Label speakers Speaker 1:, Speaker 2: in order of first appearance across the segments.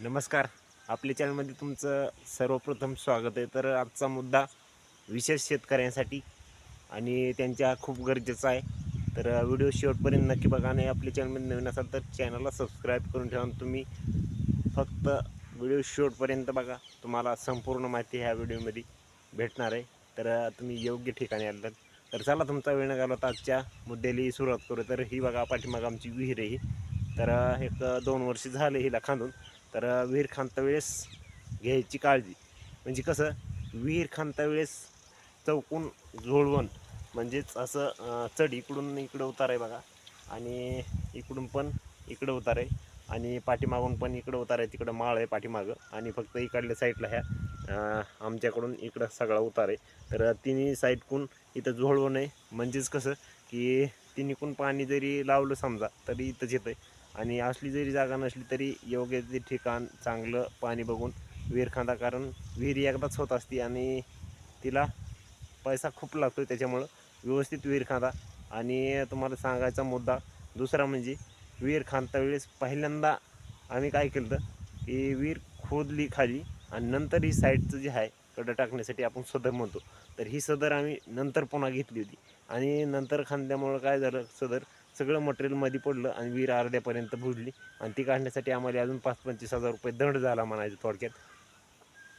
Speaker 1: नमस्कार. आपल्या चॅनलमध्ये तुमचं सर्वप्रथम स्वागत आहे. तर आजचा मुद्दा विशेष शेतकऱ्यांसाठी आणि त्यांच्या खूप गरजेचा आहे. तर व्हिडिओ शेवटपर्यंत नक्की बघा आणि आपल्या चॅनलमध्ये नवीन असाल तर चॅनलला सबस्क्राईब करून ठेवा तुम्ही फक्त व्हिडिओ शेवटपर्यंत बघा. तुम्हाला संपूर्ण माहिती ह्या व्हिडिओमध्ये भेटणार आहे. तर तुम्ही योग्य ठिकाणी आलात. तर चला तुमचा वेळ न तर आजच्या मुद्द्याला सुरुवात करू तर ही बघा पाठीमाग आमची विहीर आहे तर एक दोन वर्ष झाले हिला खांदून. तर विहीर खांदता वेळेस घ्यायची काळजी. म्हणजे कसं विहीर खांदता वेळेस चौकून झोळवण म्हणजेच असं चढ इकडून इकडं उतार आहे बघा. आणि इकडून पण इकडं उतार आहे. आणि पाठीमागून पण इकडं उतार आहे. तिकडं माळ आहे पाठीमागं. आणि फक्त इकडल्या साईडला ह्या आमच्याकडून इकडं सगळा उतार आहे. तर तिन्ही साईडकून इथं झोळवण आहे. म्हणजेच कसं की निकून पाणी जरी लावलं समजा तरी इथंच येतं आहे आणि असली जरी जागा नसली तरी योग्य ते ठिकाण चांगलं पाणी बघून विहीर खांदा कारण विहीर एकदाच होत असते आणि तिला पैसा खूप लागतो त्याच्यामुळं. व्यवस्थित विहीर खांदा. आणि तुम्हाला सांगायचा मुद्दा दुसरा म्हणजे विहीर खांदता वेळेस पहिल्यांदा आम्ही काय केलं तर की विहीर खोदली खाली आणि नंतर ही साईडचं जे आहे कडं टाकण्यासाठी आपण सदर म्हणतो. तर ही सदर आम्ही नंतर पुन्हा घेतली होती. आणि नंतर खांद्यामुळं काय झालं सदर सगळं मटेरियलमध्ये पडलं आणि विहीर अर्ध्यापर्यंत बुडली. आणि ती काढण्यासाठी आम्हाला अजून पाच पंचवीस हजार रुपये दंड झाला म्हणायचं थोडक्यात.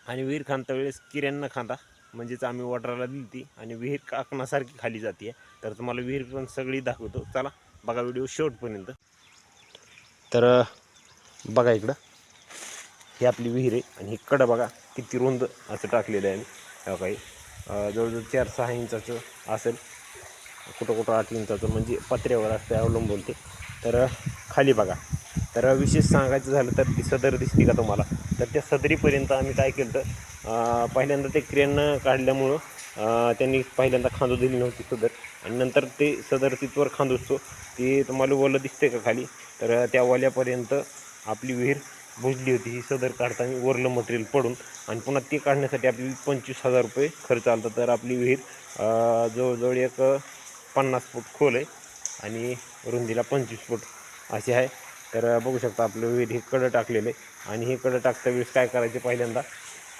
Speaker 1: आणि विहीर खांदता वेळेस किऱ्यांना खांदा म्हणजेच आम्ही वॉटरला दिली ती आणि विहीर काकणासारखी खाली जाते तर तुम्हाला विहीर पण सगळी दाखवतो. चला बघा व्हिडिओ शेवटपर्यंत. तर बघा इकडं. ही आपली विहीर आहे आणि इकडं बघा. किती रुंद असं टाकलेलं आहे ह्या काही जवळजवळ चार सहा इंचाचं असेल. कुठं कुठं आठ इंचाचं म्हणजे पत्र्यावर असते अवलंबून ते. तर खाली बघा. तर विशेष सांगायचं झालं तर ती सदर दिसते का तुम्हाला? तर त्या सदरीपर्यंत आम्ही काय केलं तर पहिल्यांदा ते क्रेन काढल्यामुळं त्यांनी पहिल्यांदा खांदू दिली नव्हती सदर. आणि नंतर ते सदर तिथवर खांदूसतो. ती तुम्हाला ओलं दिसते का खाली? तर त्या ओल्यापर्यंत आपली विहीर भुजली होती. ही सदर काढताना वरलं मटेरियल पडून आणि पुन्हा ती काढण्यासाठी आपली पंचवीस हजार रुपये खर्च आला होता. तर आपली विहीर जवळजवळ एक पन्नास फूट खोल आहे आणि रुंदीला पंचवीस फूट अशी आहे. तर बघू शकता आपलं विहीर हे कडं टाकलेलं आहे. आणि हे कडं टाकता वेळेस काय करायचे पहिल्यांदा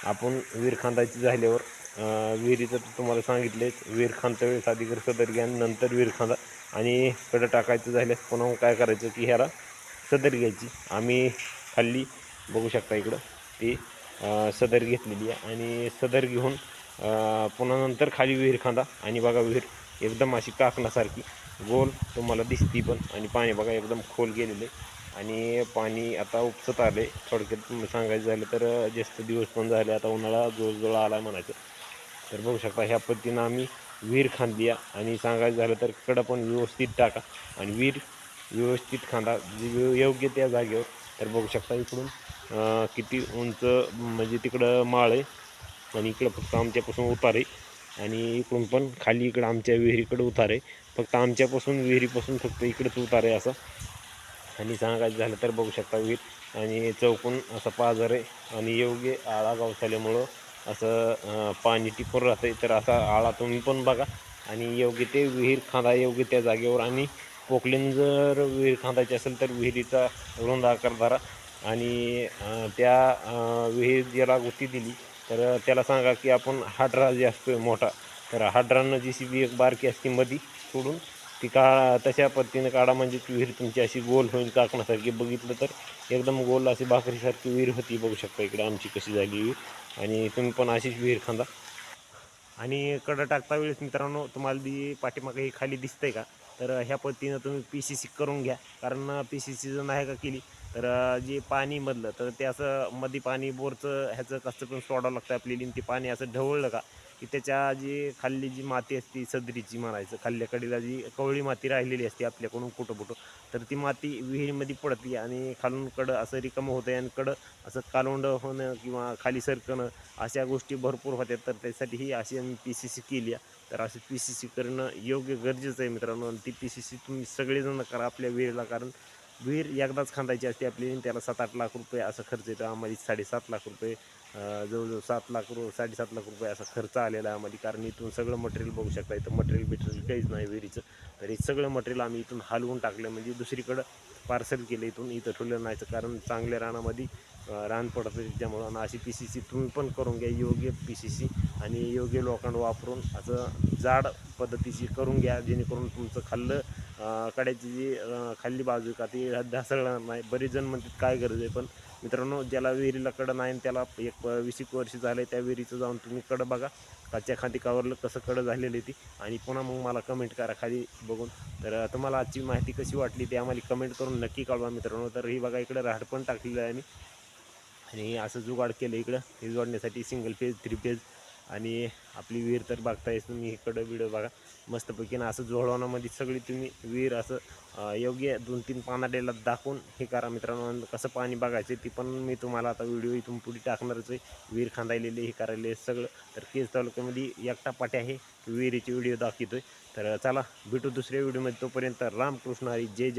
Speaker 1: आपण विहीर खांदायची झाल्यावर विहिरीचं तर तुम्हाला सांगितलं आहे विहीर खांदता वेळेस आधी सदर घ्या नंतर विहीर खांदा. आणि कडं टाकायचं झाल्यास पुन्हा काय करायचं की ह्याला सदर घ्यायची. आम्ही खाल्ली बघू शकता इकडं. ती सदर घेतलेली आहे. आणि सदर घेऊन पुन्हा नंतर खाली विहीर खांदा. आणि बघा विहीर एकदम अशी काकणासारखी. गोल तुम्हाला दिसती पण. आणि पाणी बघा एकदम खोल गेलेले आणि पाणी आता उपसत आले थोडक्यात सांगायचं झालं तर जास्त दिवस पण झाले. आता उन्हाळा जोरजोळ आला म्हणायचं. तर बघू शकता ह्या पद्धतीनं आम्ही विहीर खांदली आणि सांगायचं झालं तर कडं पण व्यवस्थित टाका. आणि विहीर व्यवस्थित खांदा. जे योग्य त्या जागेवर तर बघू शकता इकडून किती उंच म्हणजे तिकडं माळ आहे आणि इकडं फक्त आमच्यापासून उतार आहे. आणि इकडून पण खाली इकडं आमच्या विहिरीकडं उतार आहे. फक्त आमच्यापासून विहिरीपासून फक्त इकडंच उतार आहे असं. आणि सांगायचं झालं तर बघू शकता विहीर. आणि चौकून असं पाझर आहे. आणि योग्य आळा गावसाल्यामुळं असं पाणी टिपून राहतं तर असा आळा तुम्ही पण बघा. आणि योग्य ते विहीर खांदा योग्य त्या जागेवर आणि पोकलीन जर विहीर खांदायची असेल तर विहिरीचा रुंद आकार धरा. आणि त्या विहीर ज्याला गुती दिली तर त्याला सांगा की आपण हाडरा जे असतो मोठा तर हाडरानं जी सी बी एक बारकी असते मधी सोडून ती का तशा पद्धतीनं काढा म्हणजे ती विहीर तुमची अशी गोल होईल काकणासारखी. बघितलं तर एकदम गोल अशी भाकरीसारखी विहीर होती बघू शकता इकडे आमची कशी झाली विहीर आणि तुम्ही पण अशीच विहीर खांदा. आणि कडं टाकता वेळेस मित्रांनो तुम्हाला ती पाठीमागे ही खाली दिसतंय का? तर ह्या पद्धतीनं तुम्ही पी सी सी करून घ्या. कारण पी सी सी जर नाही का केली तर जे पाणी मधलं तर ते असं मध्ये पाणी बोरचं ह्याचं कसं पण सोडावं लागतं आपल्याला ते पाणी असं ढवळलं का की त्याच्या जी खाल्ली जी माती असते सदरीची म्हणायचं खाल्ल्याकडीला जी कवळी माती राहिलेली असते आपल्याकडून कुठं कुठं तर ती माती विहिरीमध्ये पडते आणि खालून कडं असं रिकामं होतं आणि कडं असं कालोंड होणं किंवा खाली सरकणं अशा गोष्टी भरपूर होत्या. तर त्यासाठी ही अशी आम्ही पी सी सी केली आहे. तर अशी पी सी सी करणं योग्य गरजेचं आहे मित्रांनो. आणि ती पी सी सी तुम्ही सगळेजण करा आपल्या विहिरीला कारण विहीर एकदाच खांदायची असते आपली त्याला सात आठ लाख रुपये असं खर्च येतो. आम्हाला साडेसात लाख रुपये जवळजवळ सात लाख रु साडेसात लाख रुपये असा खर्च आलेला आहे आम्हाला. कारण इथून सगळं मटेरियल बघू शकता. इथं मटेरियल बिटेरियल काहीच नाही विहिरीचं. तर हे सगळं मटेरियल आम्ही इथून हलवून टाकलं. म्हणजे दुसरीकडं पार्सल केलं इथून. इथं ठेवलं नाहीचं कारण चांगल्या रानामध्ये रान पडतं त्याच्यामुळं. आणि अशी पी सी सी तुम्ही पण करून घ्या. योग्य पी सी सी आणि योग्य लोखंड वापरून असं जाड पद्धतीची करून घ्या. जेणेकरून तुमचं खाल्लं कड्याची जी खाल्ली बाजू का ती ढासळणार नाही. बरेच जण म्हणतात काय गरज आहे पण मित्रांनो ज्याला विहिरीला कडं नाही त्याला एक वीस एक वर्ष झाले त्या विहिरीचं जाऊन तुम्ही कडं बघा. काच्या खाती कावरलं कसं कडं झालेली ती. आणि पुन्हा मग मला कमेंट करा खाली बघून. तर तुम्हाला आजची माहिती कशी वाटली ते आम्हाला कमेंट करून नक्की कळवा मित्रांनो. तर ही बघा इकडं राहड पण टाकलेलं आहे आम्ही आणि असं जुगाड केलं इकडं. हे जोडण्यासाठी सिंगल फेज थ्री फेज आणि आपली विहीर तर बघतायच तुम्ही इकडं व्हिडिओ बघा मस्तपैकी ना असं जोडवण्यामध्ये सगळी तुम्ही विहीर असं योग्य दोन तीन पानाडेला दाखवून हे करा मित्रांनो. कसं पाणी बघायचं ती पण मी तुम्हाला आता व्हिडिओ इथून पुढे टाकणारच आहे. विहीर खांदायलेले हे करायले सगळं. तर केज तालुक्यामध्ये एकटा पाटे आहे. विहिरीचे व्हिडिओ दाखवतोय. तर चला भेटू दुसऱ्या व्हिडिओमध्ये. तोपर्यंत रामकृष्ण हरी जय जय.